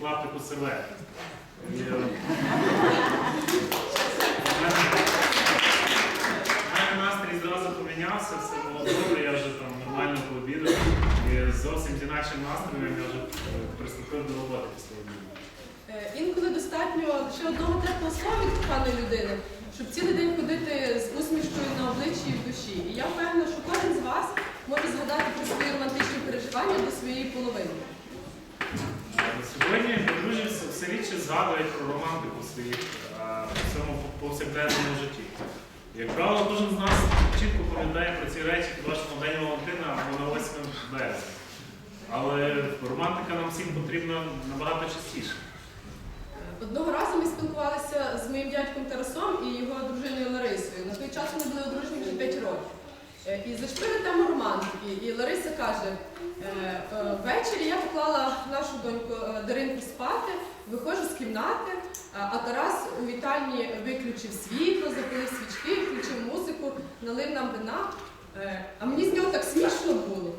клаптику серветки. І, е, мене настрій зразу помінявся, все було добре, я вже там нормально пообідав. І зовсім з інакшим настроєм я вже е, приступив до роботи після обіду. Е, Інколи достатньо лише одного теплого слова від коханої людини, щоб цілий день ходити з усмішкою на обличчі і в душі. І я впевнена, що кожен з вас може згадати про свої романтичні переживання до своєї половини. Сьогодні подружжя все- рідше згадують про романтику в своїх в цьому повсякденному житті. Як правило, кожен з нас чітко пам'ятає про ці речі вашому День Валентина або на 8 березня. Але романтика нам всім потрібна набагато частіше. Одного разу ми спілкувалися з моїм дядьком Тарасом і його дружиною Ларисою. На той час вони були одружені вже 5 років. Е, І зайшли тему романтики. І Лариса каже: «Е, е, ввечері я поклала нашу доньку Даринку спати, виходжу з кімнати, а Тарас у вітальні виключив світло, запалив свічки, включив музику, налив нам вина. А мені з нього так смішно було.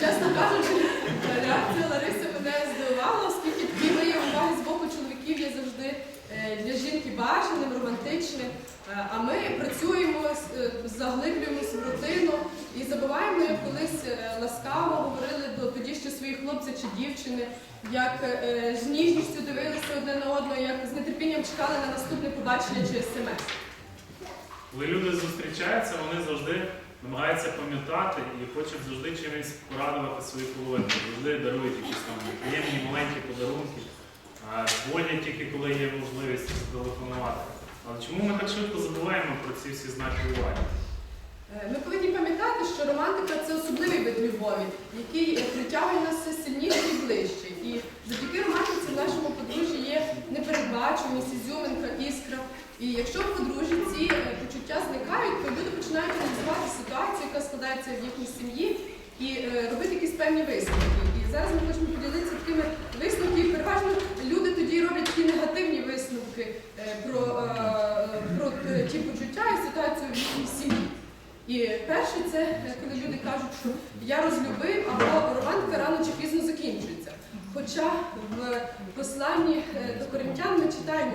Чесно кажучи, реакція Лариси мене здивувала, оскільки такі уваги з боку чоловіків є завжди для жінки бажаним, романтичним. Е, А ми працюємо, е, заглиблюємося в рутину і забуваємо, як колись е, ласкаво говорили до тоді ще своїх хлопця чи дівчини, як е, з ніжністю дивилися одне на одного, як з нетерпінням чекали на наступне побачення чи смс. Коли люди зустрічаються, вони завжди намагаються пам'ятати і хочуть завжди чимось порадувати свою половинку. Завжди дарують якісь там приємні маленькі подарунки, дзвонять тільки коли є можливість зателефонувати. Але чому ми так швидко забуваємо про ці всі знаки уваги? Е, Ми повинні пам'ятати, що романтика це особливий вид любові, який притягує нас все сильніше і ближче. І завдяки романтиці в нашому подружжі є непередбачуваність, ізюминка, іскра. І якщо в подружжі ці е, почуття зникають, то люди починають аналізувати ситуацію, яка складається в їхній сім'ї, і е, робити якісь певні висновки. І зараз ми хочемо поділитися такими висновками. Переважно люди тоді роблять такі негативні висновки е, про, е, про ті почуття і ситуацію в їхній сім'ї. І перше, це е, коли люди кажуть, що я розлюбив, або романтика рано чи пізно закінчується. Хоча в посланні до коринтян ми читаємо,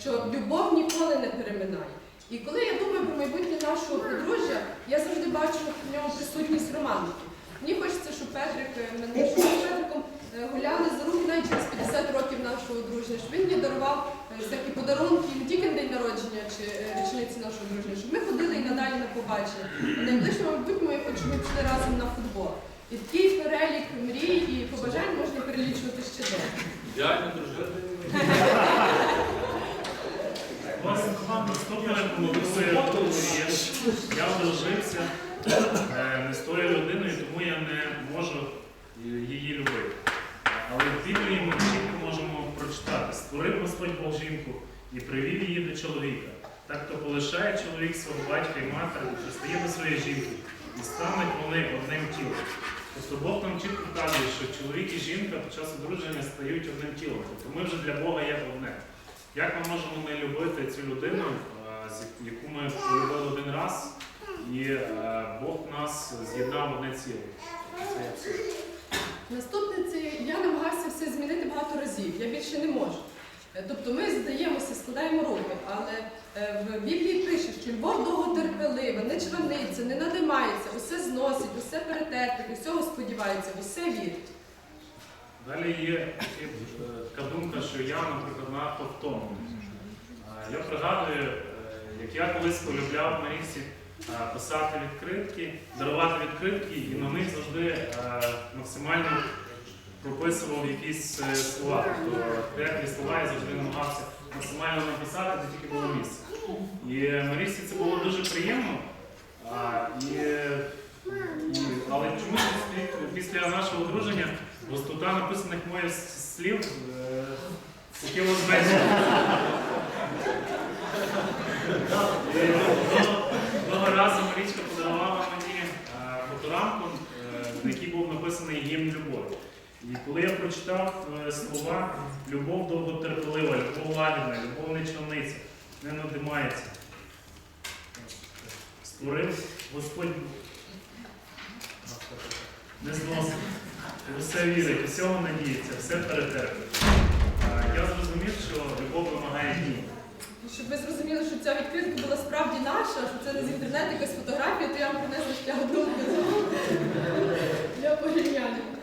що любов ніколи не переминає. І коли я думаю про майбутнє нашого подружжя, я завжди бачу в ньому присутність романтики. Мені хочеться, щоб Петрик, е, ми з Петриком е, гуляли за руки навіть через 50 років нашого одруження, щоб він мені дарував е, всякі подарунки не тільки на день народження чи е, річниці нашого дружини, щоб ми ходили і надалі на побачення. А найближчому майбутньому я хочу, ми пішли разом на футбол. І такий перелік мрій і побажань можна перелічувати ще довго. Ідеально дружина. Власне, наступне рекомендую, я одружився е, не з тою людиною, тому я не можу її любити. Але в Біблії ми чітко можемо прочитати, створив Господь Бог жінку і привів її до чоловіка. Так то полишає чоловік свого батька і матері, пристає до своєї жінки, і стануть вони одним тілом. Тобто Бог нам чітко каже, що чоловік і жінка під час одруження стають одним тілом. Тобто ми вже для Бога є одне. Як ми можемо не любити цю людину, е, яку ми полюбили один раз, і е, Бог нас з'єднав одне ціле? Це це я намагався все змінити багато разів. Я більше не можу. Е, Тобто ми здаємося, складаємо руки, але в Біблії пише, що любов довготерпелива, не чваниться, не надимається, усе зносить, усе перетерпить, усього сподівається, усе вірить. Далі є е, така думка, що я, наприклад, надто втомлений. Е, Я пригадую, е, як я колись полюбляв е, писати відкритки, дарувати відкритки, і на них завжди е, максимально прописував якісь е, слова. Тобто деякі слова я завжди намагався максимально написати, де тільки було місце. І Марісі це було дуже приємно. А, і, і, але чомусь після- нашого одруження густота написаних моїх слів е, зменшила. Одного- Одного разу Марічка подарувала мені е, фоторамку, е, на якій був написаний гімн любові. І коли я прочитав е, слова любов довготерпелива, любов лагідна, любов не чорниця, не надимається. Створив Господь не зносить. у все вірить, усього надіється, все перетерпить. Я зрозумів, що любов вимагає дій. Щоб ви зрозуміли, що ця відкритка була справді наша, що це не з інтернету якась фотографія, то я вам принесла ще одну для порівняння.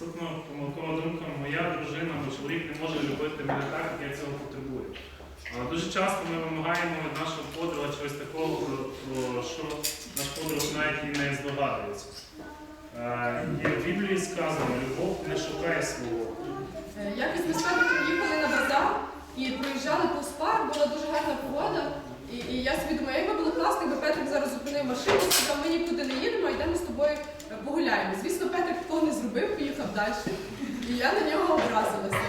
Наступна помилкова думка, моя дружина або чоловік не може любити мене так, як я цього потребую. Дуже часто ми вимагаємо від нашого подруга чогось такого, що наш подруг навіть і не здогадується. Е, І в Біблії сказано, любов не шукає свого. Е, Якось ми з Петриком їхали на базар і проїжджали повз парк, була дуже гарна погода. І, і я собі думаю, якби було класно, якби Петрик зараз зупинив машину, сказав, ми нікуди не їдемо, йдемо з тобою погуляємо. Звісно, Петрик такого не зробив, поїхав далі. І я на нього образилася.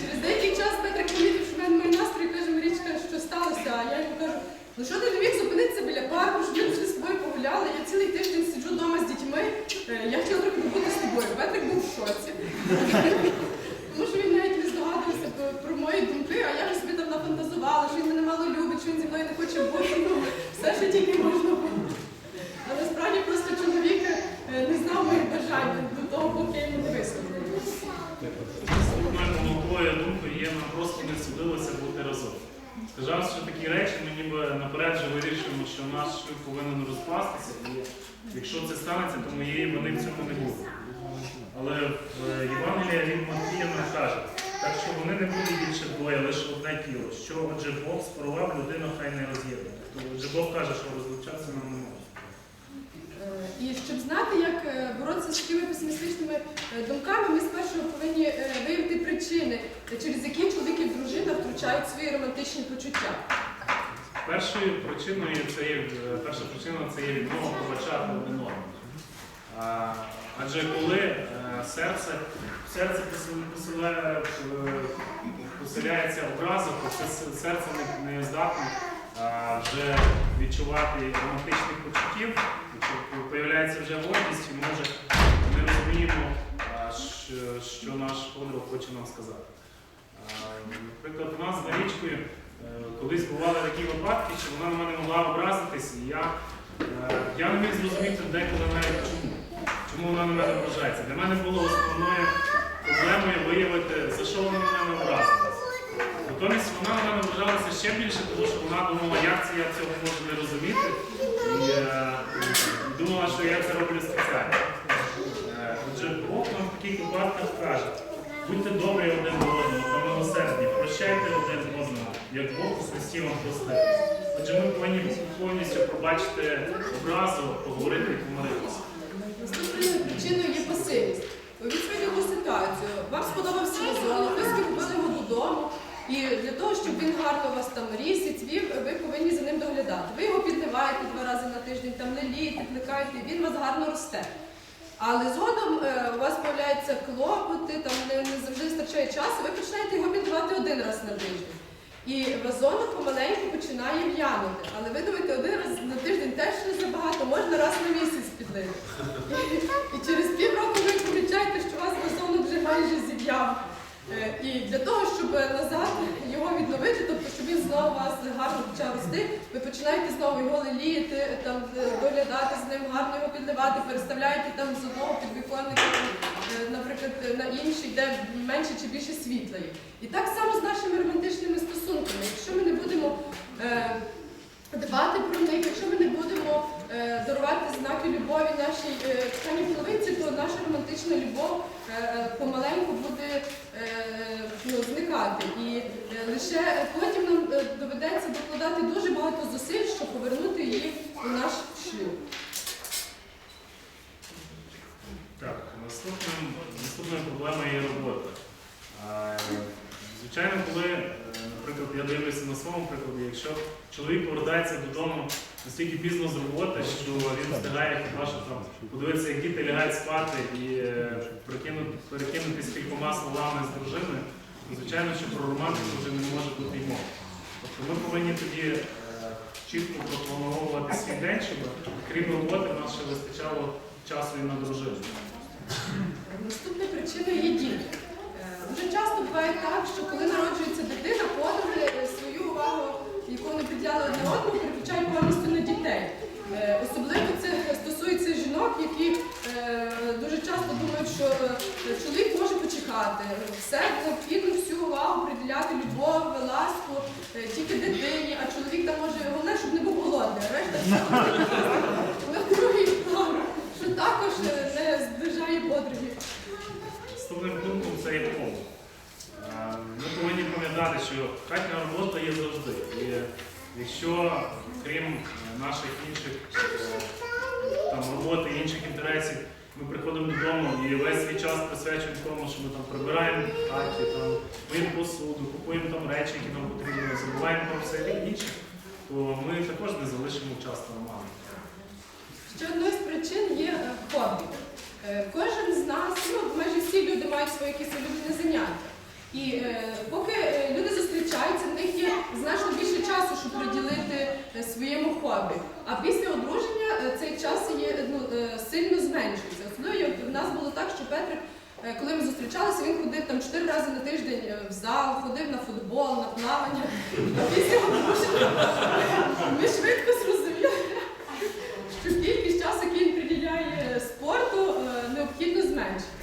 Через деякий час Петрик помітив, що в мене мій настрій каже, Марічка, що сталося? А я йому кажу, ну що ти не міг зупинитися біля парку, щоб ми з тобою погуляли. Я цілий тиждень сиджу вдома з дітьми. Е, Я хотіла трохи побути з тобою. Петрик був в шоці. Тому що він про- мої думки, а я вже собі там нафантазувала, що він мене мало любить, що він зі мною не хоче бути. Ну, все, що тільки можна було. А насправді просто чоловік е, не знав моїх бажань до того, поки я йому не висловила. Наступною помилковою думкою є нам просто не судилося бути разом. Сказав, що такі речі ми ніби наперед вже вирішуємо, що наш шлюб повинен розпастися, і якщо це станеться, то моєї вини в цьому не буде. Але в е, Євангелія від Матвія нам каже, так що вони не будуть більше двоє, лише одне тіло. Що отже Бог спорував, людина хай не роз'єднує. Тобто, Отже Бог каже, що розлучатися нам не можна. Е, І щоб знати, як е, боротися з такими песимістичними е, думками, ми спершу повинні виявити причини, через які чоловік і дружина втручають свої романтичні почуття. Першою причиною це є перша причина це є відмова побачати один одного. Адже коли серце, в серце посилає, е, поселяється образа, то серце не, не здатне вже відчувати романтичних почуттів. Якщо появляється вже гордість, і може не розуміємо, що, наш подруг хоче нам сказати. Наприклад, у нас з Марічкою е, колись бували такі випадки, що вона на мене могла образитись, і я, е, я не міг зрозуміти деколи навіть чому. Чому вона на мене ображається. Для мене було основною проблемою виявити, за що вона на мене образилась. Натомість вона на мене ображалася ще більше, тому що вона думала, як це я цього можу не розуміти, і, е, думала, що я це роблю спеціально. Е, Отже, Бог нам в таких випадках каже, будьте добрі один до одного, та милосердні, прощайте один одного, як Бог у Христі вам простив. Отже, ми повинні повністю пробачити образу, поговорити і помиритися. Наступною причиною є пасивність. Уявіть собі таку ситуацію. Вам сподобався вазон, ви скупили його додому, і для того, щоб він гарно у вас там ріс і цвів, ви повинні за ним доглядати. Ви його підливаєте два рази на тиждень, там лелієте, плекаєте, він у вас гарно росте. Але згодом е, у вас з'являються клопоти, там не, не завжди вистачає часу, ви починаєте його підливати один раз на тиждень. І вазонок помаленьку починає в'янути. Але ви думаєте, один раз на тиждень теж не забагато, можна раз на місяць підлити. І, і через півроку ви помічаєте, що у вас вазонок вже майже зів'яв. Е, І для того, щоб назад його відновити, тобто щоб він знову вас гарно почав рости, ви починаєте знову його леліяти, там е, доглядати з ним, гарно його підливати, переставляєте там з одного підвіконника, е, наприклад, на інший, де менше чи більше світла є. І так само з нашими романтичними стосунками. Якщо ми не будемо е, дбати про них, якщо ми не будемо е, дарувати знаки любові нашій е, половинці, то наша романтична любов е, е, помаленьку буде е, ну, зникати. І е, лише потім нам е, доведеться докладати дуже багато зусиль, щоб повернути її у наш шлюб. Так, наступним, наступною проблемою є робота. Звичайно, коли, е, наприклад, я дивлюся на своєму прикладі, якщо чоловік повертається додому настільки пізно з роботи, що він встигає що там подивитися, як діти лягають спати і е, перекинути, перекинутися кількома словами з дружиною, звичайно, що про романтику вже не може бути й мови. Тобто ми повинні тоді е, чітко проплановувати свій день, щоб крім роботи в нас ще вистачало часу і на дружину. Наступною причиною є діти. Е, Дуже часто буває так, що коли народжується дитина, подруги е, свою увагу приділяли одне одному, переключають повністю на дітей. Е, Особливо це стосується жінок, які е, дуже часто думають, що е, чоловік може почекати. Все необхідно всю увагу приділяти любов, ласку е, тільки дитині, а чоловік там може головне, щоб не був голодний. Решта на другий план, що також е, не здержає подруги. Наступним пунктом це є пол. Е, Ми повинні пам'ятати, що хатня робота є завжди. І якщо крім наших інших е, там, роботи, інших інтересів, ми приходимо додому і весь свій час присвячуємо тому, що ми там прибираємо хаті, там, миємо посуду, купуємо там речі, які нам потрібні, забуваємо про все інше, то ми також не залишимо час на нормально. Ще одною з причин є е, хобі. Е, Кожен з нас, ну майже всі люди мають свої якісь улюблені заняття. І е, поки е, люди зустрічаються, в них є значно більше часу, щоб приділити е, своєму хобі. А після одруження цей час є ну, сильно зменшується. Особливо в нас було так, що Петрик, коли ми зустрічалися, він ходив там чотири рази на тиждень в зал, ходив на футбол, на плавання. А після одруження ми швидко зрозуміли, що кількість часу, який він приділяє спорту, необхідно зменшити.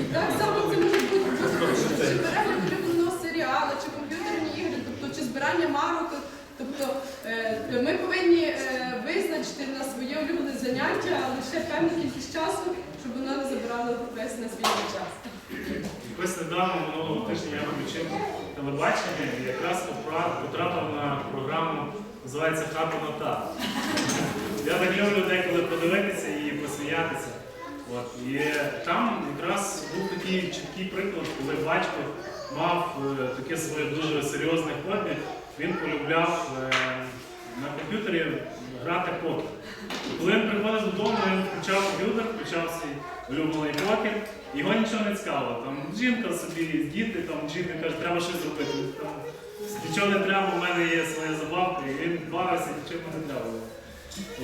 І так само це може бути будь-що, чи перегляд улюбленого серіалу, чи комп'ютерні ігри, тобто чи збирання марок. Тобто е, ми повинні е, визначити на своє улюблене заняття лише певну кількість часу, щоб воно не забирало весь на свій час. Якось недавно минулого тижня я включив телебачення і якраз потрапив на програму, називається Хата на та. Я так люблю деколи подивитися і посміятися. От. І там якраз був такий чіткий приклад, коли батько мав е, таке своє дуже серйозне хобі. Він полюбляв е, на комп'ютері грати покер. Коли він приходив додому, він включав комп'ютер, включав свій улюблений покер, його нічого не цікавило. Там жінка собі, діти, там жінка каже, треба щось зробити. Там, нічого не треба, у мене є своя забавка, і він бавився, нічого не треба.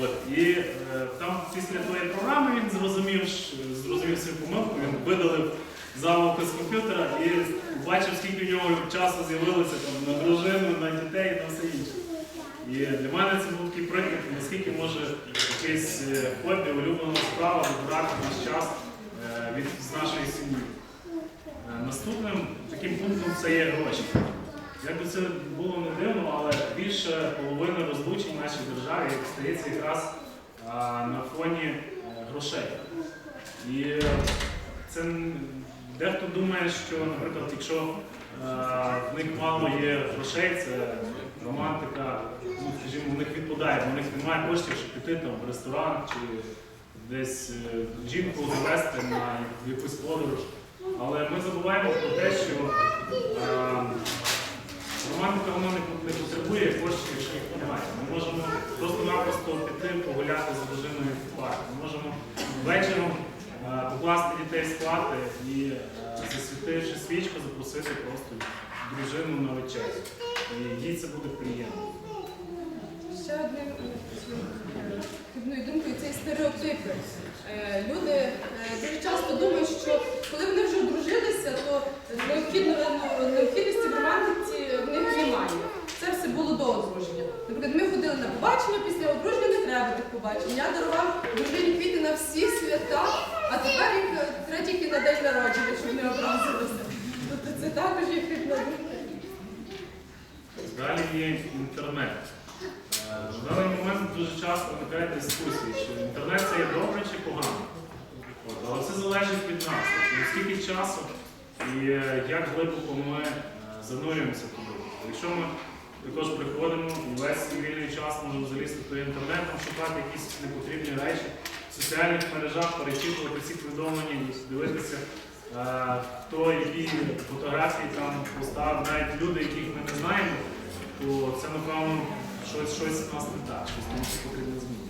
От, і е, там після твоєї програми він зрозумів, зрозумів свою помилку, він видалив заловку з комп'ютера і бачив, скільки в нього часу з'явилося там, на дружину, на дітей і на все інше. І для мене це був такий приклад, наскільки може якесь е, хобі, улюблена справа забирати наш час е, від з нашої сім'ї. Е, Наступним таким пунктом це є гроші. Як би це було не дивно, але більше половини розлучень в нашій державі стається якраз на фоні грошей. І це дехто думає, що, наприклад, якщо е, в них мало є грошей, це романтика, ну, скажімо, в них відпадає, в них немає коштів, щоб піти там, в ресторан чи десь е, жінку завести на якусь подорож. Але ми забуваємо про те, що е, романтика вона не, потребує коштів, якщо їх немає. Ми можемо просто-напросто піти погуляти з дружиною в парк. Ми можемо вечором покласти дітей спати і е, засвітивши свічку, запросити просто дружину на вечерю. І їй це буде приємно. Ще одним е, хибною думкою це і стереотипи. Е, Люди е, дуже часто думають, що коли вони вже одружилися, то необхідно, необхідності в романтиці в них немає. Це все було до одруження. Наприклад, ми ходили на побачення, після одруження не треба тих побачень. Я дарував дружині квіти на всі свята, а тепер їх е, тільки на день народження, щоб не образилися. Тобто це також є хибна. Далі є інтернет. Е, В даний момент дуже часто виникають дискусії, чи інтернет це є добре чи погано. От, але це залежить від нас, тобто наскільки часу і е, як глибоко ми занурюємося туди. Якщо ми також приходимо весь вільний час можемо залізти до інтернету, шукати якісь непотрібні речі, в соціальних мережах перечитувати всі повідомлення дивитися, е, хто які фотографії там поставив, навіть люди, яких ми не знаємо, то це, напевно, щось, щось нас не так, щось ще потрібно змінити.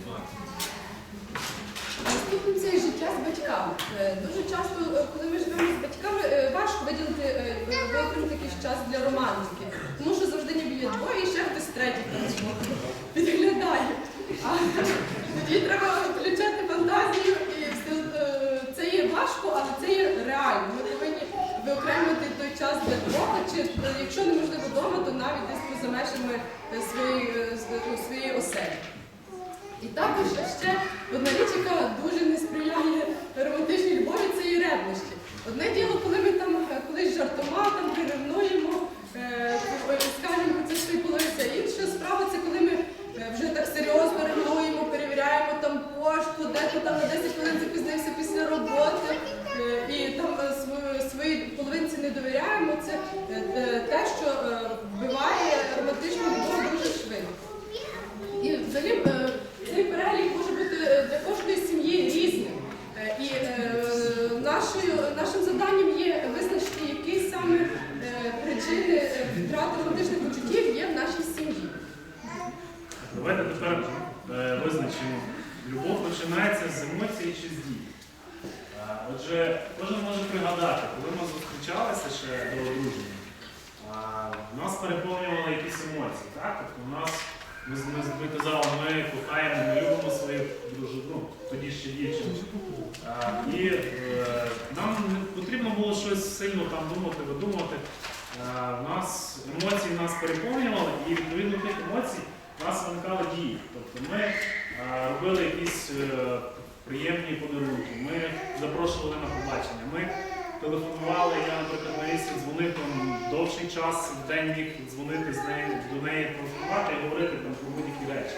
Наступним це життя з батьками. Е, Дуже часто, е, коли ми живемо з батьками, важко виділити якийсь час для романтики. Тому що завжди ніби є двоє і ще хтось третій підглядає. А тоді треба включати важко, але це є реально. Ми повинні виокремити той час для двох, чи е, якщо неможливо вдома, то навіть десь поза межами е, своєї е, оселі. І також ще одна річ, яка дуже не сприяє романтичній любові, це і ревнощі. Одне діло, коли ми там колись жартома, там переревнуємо, е, скажемо про це свої половиці. Інша справа це коли ми вже так серйозно ревнуємо, перевіряємо там пошту, дехто там на 10 хвилин запізнився після роботи е, і там е, св- своїй половинці не довіряємо. Це е, е, те, що е, вбиває романтичну любов дуже швидко. І взагалі е, цей перелік може бути е, для кожної сім'ї різним. Е, І е, нашою, нашим завданням є визначити, які саме е, причини е, втрати романтичних почуттів є в нашій сім'ї. Давайте тепер е, визначимо. Любов починається з емоцій чи з дій. Е, Отже, кожен може пригадати, коли ми зустрічалися ще до одруження, е, нас переповнювали якісь емоції. Так? Тобто у нас, ми, з- ми, з- ми казали, ми кохаємо, ми любимо свою дружину, ну, тоді ще дівчину. Е, І е, нам не потрібно було щось сильно там думати, видумувати. Е, У нас емоції нас переповнювали, і відповідно тих емоцій у нас виникали дії. Тобто ми е, робили якісь е, приємні подарунки, ми запрошували на побачення, ми телефонували, я, наприклад, Марісі дзвонив там довший час в день міг дзвонити з нею, до неї телефонувати і говорити там про будь-які речі.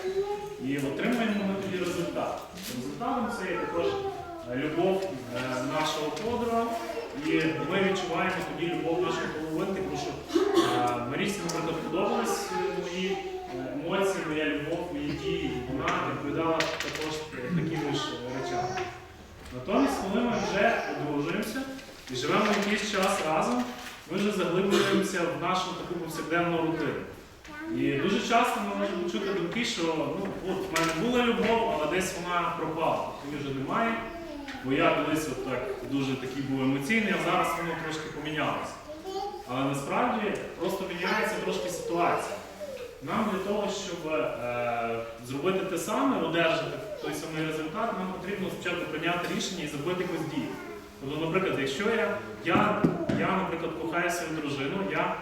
І отримуємо ми тоді результат. Результатом це є також е, любов е, нашого подруга, і ми відчуваємо тоді любов нашої половинки, тому що е, Марісі, наприклад, подобались е, мої е, емоції, моя любов, мої дії. Вона відповідала також такими ж речами. Натомість, коли ми вже одружуємося і живемо якийсь час разом, ми вже заглиблюємося в нашу таку повсякденну рутину. І дуже часто ми можемо почути думки, що ну, от в мене була любов, але десь вона пропала. Її вже немає. Бо я колись так дуже такий був емоційний, а зараз воно трошки помінялося. Але насправді просто міняється трошки ситуація. Нам для того, щоб е, зробити те саме, одержати той самий результат, нам потрібно спочатку прийняти рішення і зробити якусь дію. Тобто, наприклад, якщо я, я, я наприклад, кохаю свою дружину, я,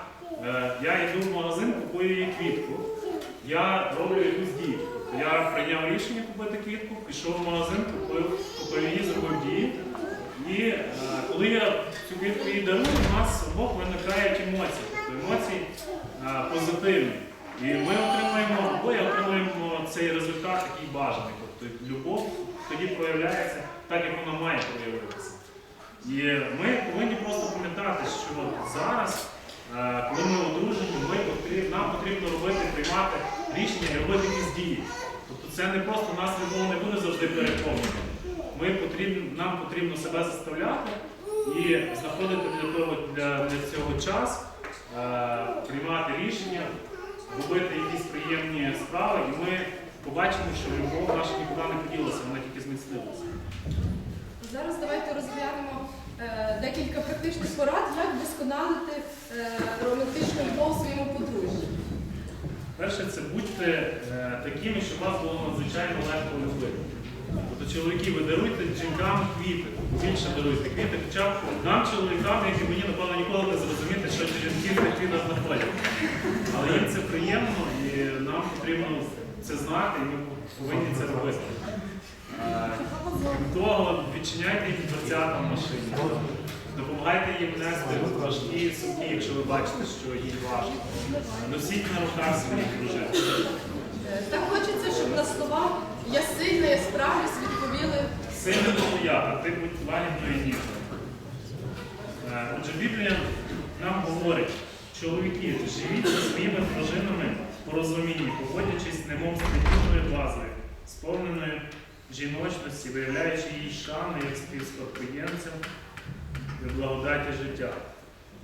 е, я йду в магазин, купую їй квітку, я роблю якусь дію. Я прийняв рішення купити квітку, пішов в магазин, купив, купив її, зробив дії. І е, коли я цю квітку їй дарую, у нас обох виникають емоції. Тобто емоції е, позитивні. І ми отримуємо, обоє отримуємо цей результат, який бажаний. Тобто любов тоді проявляється так, як вона має проявитися. І ми повинні просто пам'ятати, що зараз, е, коли ми одружені, ми потрібно, нам потрібно робити, приймати рішення робити якісь дії. Тобто це не просто нас любов не буде завжди переповнена. Ми потрібно, нам потрібно себе заставляти і знаходити для того для, для цього час, е, приймати рішення, робити якісь приємні справи, і ми побачимо, що любов наша нікуди не поділася, вона тільки зміцнилася. Зараз давайте розглянемо е, декілька практичних порад, як вдосконалити е, романтичну любов своєму подружжі. Перше, це будьте е, такими, щоб вас було надзвичайно легко любити. Тобто чоловіки, ви даруйте жінкам квіти, більше даруйте квіти, хоча нам, чоловікам, як і мені, напевно, ніколи не зрозуміти, що жінки в квіти знаходять. Але їм це приємно і нам потрібно це знати, і ми повинні це робити. Е, Крім того, відчиняйте дверцята в машині. Допомагайте їм нести важкі сумки, якщо ви бачите, що їм важко. Носіть на руках своїх дружин. Так хочеться, щоб на слова я сильна, я справлюсь, відповіли. Сильно буду я, а ти будь лагідною і ніжною. Е, Отже, Біблія нам говорить, чоловіки, живіть зі своїми дружинами по розумінні, поводячись немов з підвідною вазою, сповненою жіночності, виявляючи її шану як співспадкоємцям і благодаті життя.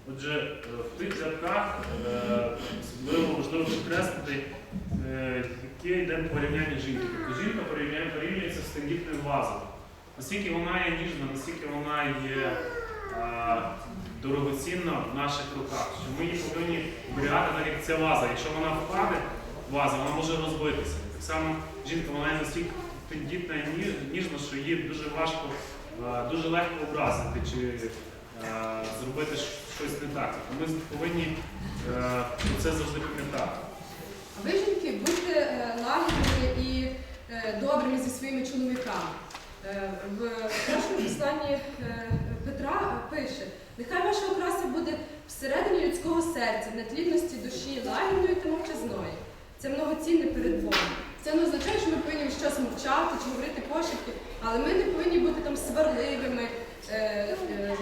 Отже, е, в тих рядках е, особливо важливо підкреслити, е, яке йде порівняння жінки. Тобто жінка порівнюється з тендітною вазою. Наскільки вона є ніжна, наскільки вона є дорогоцінна в наших руках, що ми її повинні оберігати так, як ця ваза. Якщо вона впаде, ваза, вона може розбитися. Так само жінка вона є настільки тендітна і ніжна, що її дуже важко, дуже легко образити чи е, зробити щось не так. Ми повинні е, це завжди пам'ятати. А ви, жінки, будьте е, лагідними е, добрими зі своїми чоловіками. Е, В першому посланні е, Петра е, пише: нехай ваша окраса буде всередині людського серця, надлідності душі, лагідної та мовчазної. Це многоцінне перед Богом. Це не означає, що ми повинні час мовчати чи говорити пошепки, але ми не повинні бути там сварливими, е, е,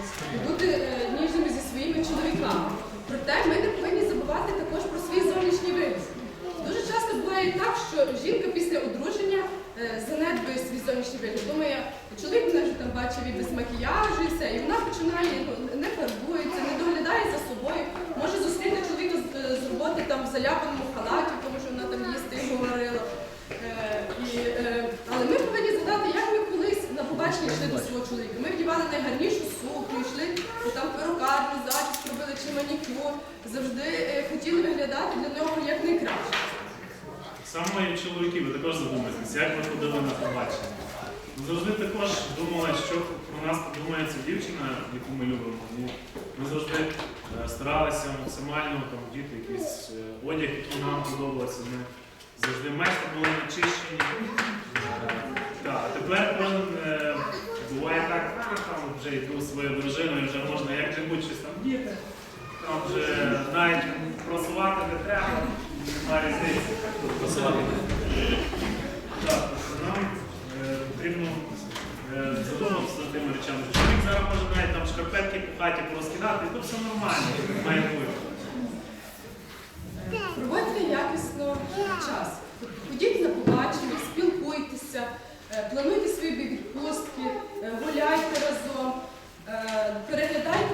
бути е, ніжними зі своїми чоловіками. Проте ми не повинні забувати також про свій зовнішній вигляд. Дуже часто буває так, що жінка після одруження е, занедбує свій зовнішній вигляд. Думає, чоловік мене вже там бачив і без макіяжу, і все, і вона починає не фарбується, не доглядає за собою. Може зустріти чоловіка з, е, з роботи там в заляпаному халаті, тому що вона там їсти і говорила. Е, і, е, але ми повинні згадати, як ми колись на побачення йшли до свого чоловіка. Ми вдівали найгарнішу сукню, йшли і там в перукарню, зачіску робили чи манікюр. Завжди е, хотіли для нього як найкраще. Саме чоловіки, ви також задумайтеся, як ви ходили на побачення. Ми завжди також думали, що про нас подумає ця дівчина, яку ми любимо. Ми завжди е, старалися максимально там вдіти якийсь е, одяг, який нам подобався. Ми завжди майстер були начищені. Е, а тепер кожен буває так, «А, там вже йду своєю дружиною, вже можна як-небудь щось там вдіти. Там вже навіть просувати не треба, немає різниці. Просувати. Так, нам потрібно задуматися над тими речами. Чоловік зараз може навіть там шкарпетки по хаті порозкидати, і то все нормально, має бути. Проводьте якісно час. Ходіть на побачення, спілкуйтеся, е, плануйте свої відпустки, е, гуляйте разом, е, переглядайте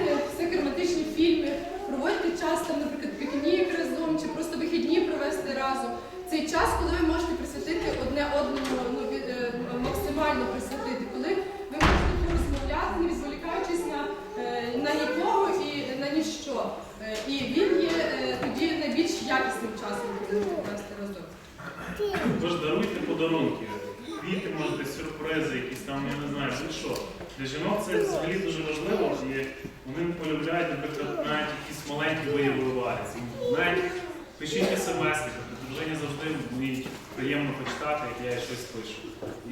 проводьте час, там, наприклад, пікнік разом чи просто вихідні провести разом. Цей час, коли ви можете присвятити одне одному, ну, від- е, максимально присвятити, коли ви можете порозмовляти, не відволікаючись на, е, на нікого і на ніщо. Е, І він є е, тоді найбільш якісним часом, коли ви провести разом. Тож даруйте подарунки, квіти, можете, сюрпризи, якісь там, я не знаю, будь-що. Для жінок це взагалі дуже важливо, і вони полюбляють, наприклад, навіть якісь маленькі вияви уваги. Навіть пишіть смс-ки, тобто дружині завжди мені приємно почитати, як я їй щось пишу.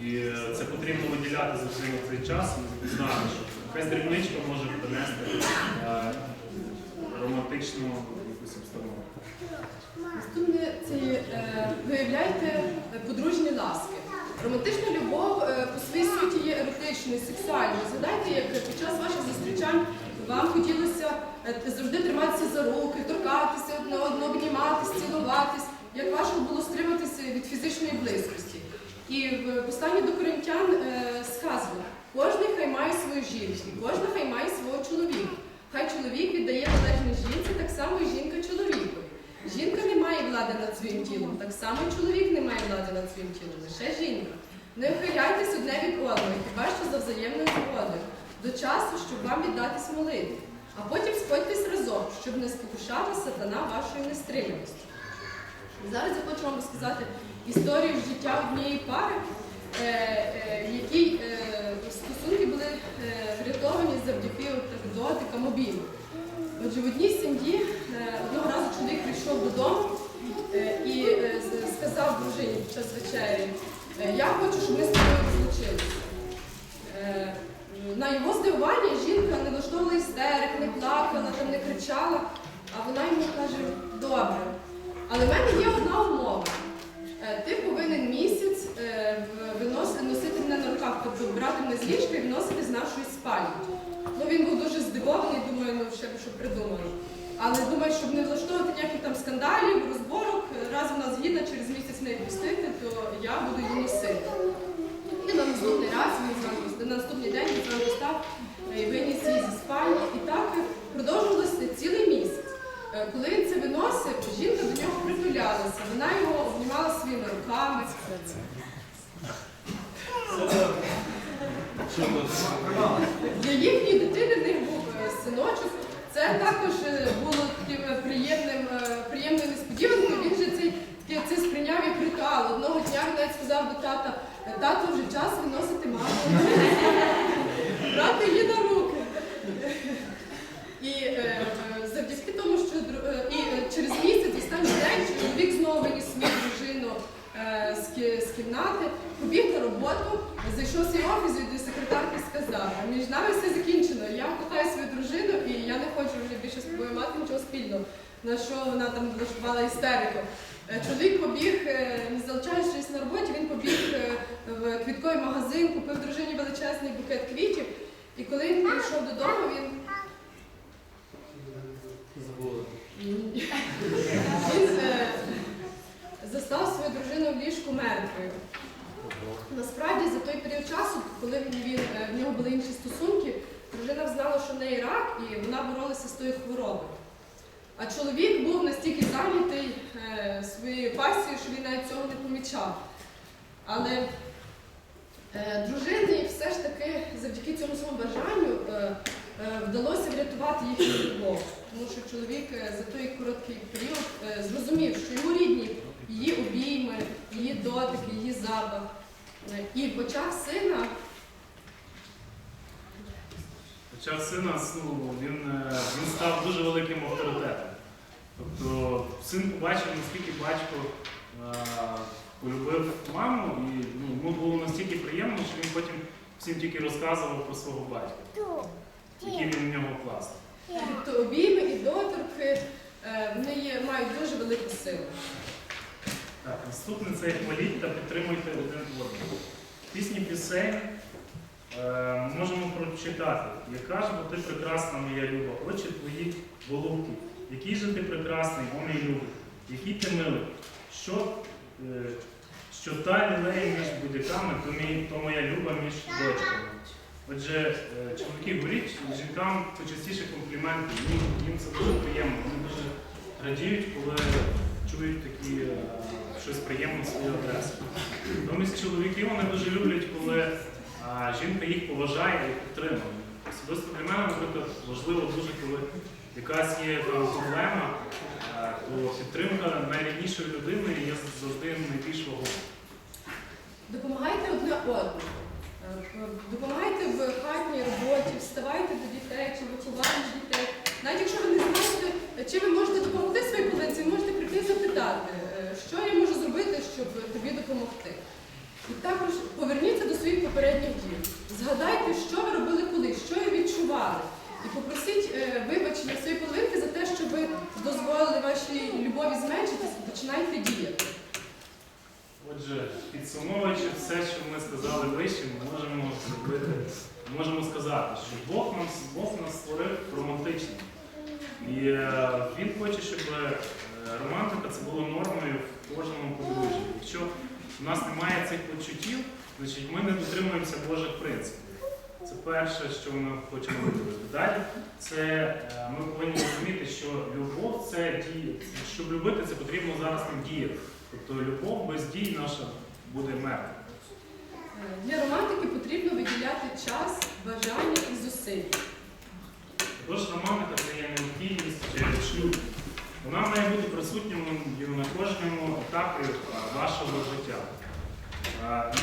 І е, це потрібно виділяти завжди на цей час і знати, що якась дрібничка може принести е, романтичну якусь обстановку. Наступне це е, виявляйте подружні ласки. Романтична любов е, по своїй суті є еротичною, сексуальною. Згадайте, як під час ваших зустрічань вам хотілося е, завжди триматися за руки, торкатися одне одного, обніматися, цілуватись. Як важко було стриматися від фізичної близькості. І в посланні до коринтян е, сказано, кожен хай має свою жінку, кожен хай має свого чоловіка. Хай чоловік віддає належність жінці, так само і жінка чоловікові. Жінка не має влади над своїм тілом, так само чоловік не має влади над своїм тілом, лише жінка. Не ухиляйтесь одне від одного, хіба що за взаємною згодою, до часу, щоб вам віддатись молитві. А потім сходьтесь разом, щоб не спокушати сатана вашою нестриманості. Зараз я хочу вам розказати історію життя однієї пари, е, е, якій е, стосунки були е, врятовані завдяки дотикам обійму. Отже, в одній сім'ї е, одного разу чоловік прийшов додому е, і е, сказав дружині під час вечері, я хочу, щоб ми з тобою розлучилися. На його здивування жінка не влаштовувала істерик, не плакала, там не кричала, а вона йому каже, добре. Але в мене є одна умова. Ти повинен місяць виносити, носити мене на руках, тобто брати мене з ліжка і виносити з нашої спальні. Ну він був дуже здивований, думаю, ну ще що придумали. Але думаю, щоб не влаштовувати ніяких там скандалів, розборок, раз у нас згідна через місяць не відпустити, то я буду її носити. І на наступний раз він зранку, на наступний день він зранку став е, і виніс її зі спальні. І так продовжувалося цілий місяць. Е, Коли він це виносив, жінка до нього притулялася, вона його обнімала своїми руками. Для їхньої дитини в них був е, синочок. Це також е, було таким е, приємним, е, приємною несподіванкою. Він же цей, таке- це сприйняв як ритуал. Одного дня він навіть сказав до тата, «Е, тато вже час виносити маму. Брати її на руки. І е, е, завдяки тому, що дру- е, і е, через місяць, останній день, чоловік знову виніс свою дружину е, з, кі- з кімнати, побіг на роботу, зайшов в свій офіс і до секретарки сказав, між нами все закінчено, я кохаю свою дружину і я не хочу вже більше з тобою мати нічого спільного. На що вона там влаштувала істерику. Е, Чоловік побіг, е, не залишаючись на роботі, він побіг е, в квітковий магазин, купив дружині величезний букет квітів. І коли він прийшов додому, він він застав свою дружину в ліжку мертвою. Насправді за той період часу, коли він, в нього були інші стосунки, дружина знала, що в неї рак, і вона боролася з тою хворобою. А чоловік був настільки зайнятий е, своєю пасією, що він навіть цього не помічав. Але е, дружині все ж таки завдяки цьому своєму бажанню е, вдалося врятувати їхню любов. Тому що чоловік за той короткий період зрозумів, що йому рідні її обійми, її дотики, її запах. І почав сина Хоча сина ну, він, він став дуже великим авторитетом. Тобто син побачив, наскільки батько е, полюбив маму, і ну, йому було настільки приємно, що він потім всім тільки розказував про свого батька, який він в нього класний. Тобто обійми і доторки е, вони є, мають дуже велику силу. Так, наступне це хваліть та підтримуйте один одного. Пісні пісень е, можемо прочитати. Яка ж бо ти прекрасна, моя люба, очі твої голубки. Який же ти прекрасний, о мій любий, який ти милий, що, е, що та лілеє між будь-яками, то, мій, то моя люба між дочками. Отже, е, чоловіки говоріть жінкам почастіше компліменти, їм, їм це дуже приємно, вони дуже радіють, коли чують такі е, щось приємне свою адресу. Натомість чоловіки вони дуже люблять, коли а, жінка їх поважає і підтримує. Особисто для мене, наприклад, важливо дуже, коли якась є проблема, то підтримка найріднішої людини є завжди найбільш вагомою. Допомагайте одне одному. Е, Допомагайте в хатній роботі, вставайте до дітей чи виховання дітей. Навіть якщо ви не знаєте, чим ви можете допомогти своїй полиці, можете прийти запитати, е, що я можу зробити, щоб тобі допомогти. І також поверніться до своїх попередніх дій. Згадайте, що ви робили колись, що ви відчували. І попросіть е, вибачення своєї половинки за те, що ви дозволили вашій любові зменшитися, починайте діяти. Отже, підсумовуючи все, що ми сказали вище, ми можемо зробити, можемо сказати, що Бог нас, Бог нас створив романтично. І е, він хоче, щоб е, романтика це було нормою в кожному подружжі. Якщо у нас немає цих почуттів, значить ми не дотримуємося Божих принципів. Це перше, що ми хочемо виділити. Далі це е, ми повинні розуміти, що любов це дія. Щоб любити, це потрібно зараз не діяти. Тобто любов без дій наша буде мертва. Е, Для романтики потрібно виділяти час, бажання і зусилля. Також романтика це є необхідність через шлюб. Вона має бути присутньою на кожному етапі вашого життя.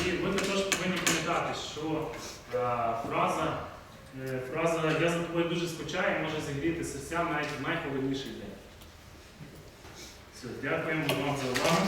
І ви також повинні пам'ятати, що фраза, е, фраза Я за тобою дуже скучаю може зігріти серця навіть в найхолодніший день. Все, дякуємо вам за увагу.